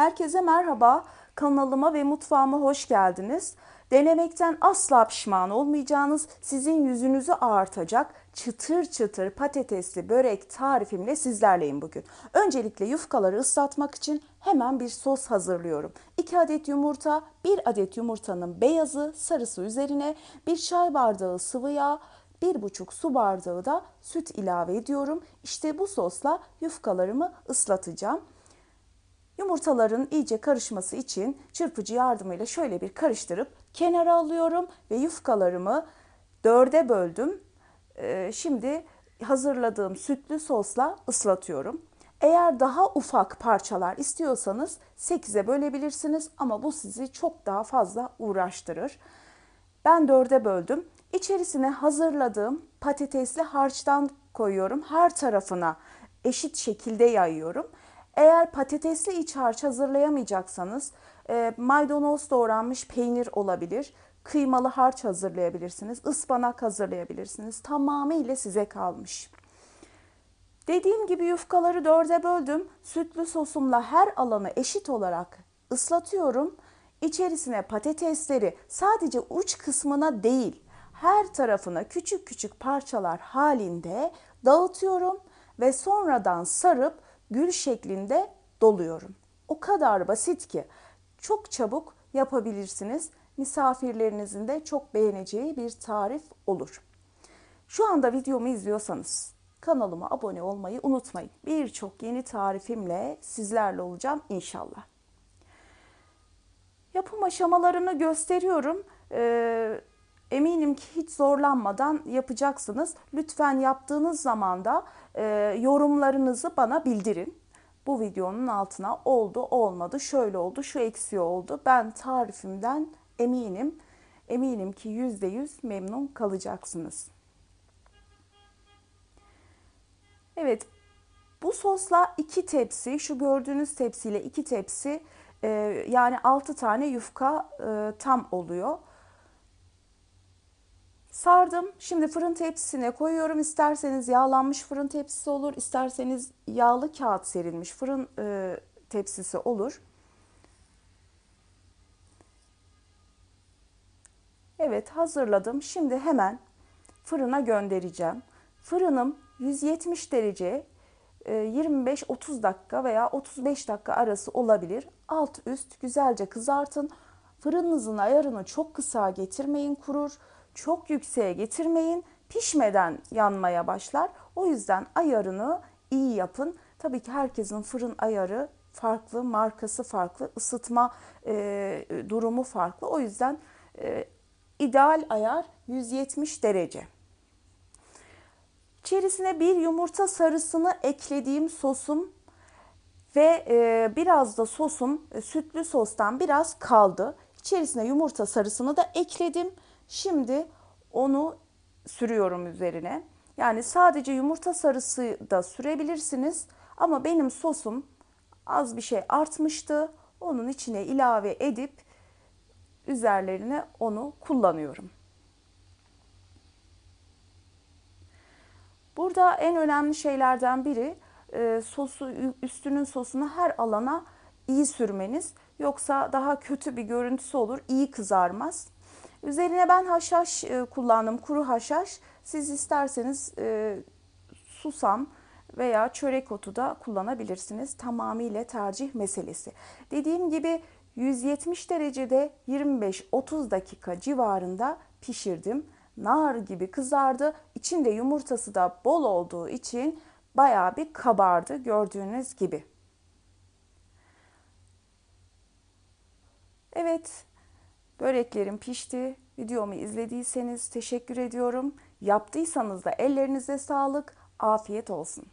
Herkese merhaba. Kanalıma ve mutfağıma hoş geldiniz. Denemekten asla pişman olmayacağınız, sizin yüzünüzü ağartacak çıtır çıtır patatesli börek tarifimle sizlerleyim bugün. Öncelikle yufkaları ıslatmak için hemen bir sos hazırlıyorum. 2 adet yumurta, 1 adet yumurtanın beyazı, sarısı üzerine 1 çay bardağı sıvı yağ, 1,5 su bardağı da süt ilave ediyorum. İşte bu sosla yufkalarımı ıslatacağım. Yumurtaların iyice karışması için çırpıcı yardımıyla şöyle bir karıştırıp kenara alıyorum ve yufkalarımı dörde böldüm. Ee, şimdi hazırladığım sütlü sosla ıslatıyorum. Eğer daha ufak parçalar istiyorsanız 8'e bölebilirsiniz ama bu sizi çok daha fazla uğraştırır. Ben dörde böldüm. İçerisine hazırladığım patatesli harçtan koyuyorum. Her tarafına eşit şekilde yayıyorum. Eğer patatesli iç harç hazırlayamayacaksanız e, maydanoz doğranmış peynir olabilir. Kıymalı harç hazırlayabilirsiniz. ıspanak hazırlayabilirsiniz. Tamamıyla size kalmış. Dediğim gibi yufkaları dörde böldüm. Sütlü sosumla her alanı eşit olarak ıslatıyorum. İçerisine patatesleri sadece uç kısmına değil her tarafına küçük küçük parçalar halinde dağıtıyorum ve sonradan sarıp gül şeklinde doluyorum. O kadar basit ki çok çabuk yapabilirsiniz. Misafirlerinizin de çok beğeneceği bir tarif olur. Şu anda videomu izliyorsanız kanalıma abone olmayı unutmayın. Birçok yeni tarifimle sizlerle olacağım inşallah. Yapım aşamalarını gösteriyorum. Ee, eminim ki hiç zorlanmadan yapacaksınız. Lütfen yaptığınız zaman da e, yorumlarınızı bana bildirin. Bu videonun altına oldu, olmadı, şöyle oldu, şu eksiği oldu. Ben tarifimden eminim. Eminim ki yüzde yüz memnun kalacaksınız. Evet, bu sosla iki tepsi, şu gördüğünüz tepsiyle iki tepsi, e, yani altı tane yufka e, tam oluyor. Sardım. Şimdi fırın tepsisine koyuyorum. İsterseniz yağlanmış fırın tepsisi olur, isterseniz yağlı kağıt serilmiş fırın e, tepsisi olur. Evet hazırladım. Şimdi hemen fırına göndereceğim. Fırınım 170 derece 25-30 e, dakika veya 35 dakika arası olabilir. Alt üst güzelce kızartın. Fırınınızın ayarını çok kısa getirmeyin kurur. Çok yükseğe getirmeyin. Pişmeden yanmaya başlar. O yüzden ayarını iyi yapın. Tabii ki herkesin fırın ayarı farklı, markası farklı, ısıtma e, durumu farklı. O yüzden e, ideal ayar 170 derece. İçerisine bir yumurta sarısını eklediğim sosum ve e, biraz da sosum e, sütlü sostan biraz kaldı. İçerisine yumurta sarısını da ekledim. Şimdi onu sürüyorum üzerine. Yani sadece yumurta sarısı da sürebilirsiniz. Ama benim sosum az bir şey artmıştı. Onun içine ilave edip üzerlerine onu kullanıyorum. Burada en önemli şeylerden biri e, sosu üstünün sosunu her alana iyi sürmeniz. Yoksa daha kötü bir görüntüsü olur, iyi kızarmaz. Üzerine ben haşhaş e, kullandım, kuru haşhaş. Siz isterseniz e, susam veya çörek otu da kullanabilirsiniz. Tamamıyla tercih meselesi. Dediğim gibi 170 derecede 25-30 dakika civarında pişirdim. Nar gibi kızardı. İçinde yumurtası da bol olduğu için bayağı bir kabardı gördüğünüz gibi. Evet, böreklerim pişti. Videomu izlediyseniz teşekkür ediyorum. Yaptıysanız da ellerinize sağlık. Afiyet olsun.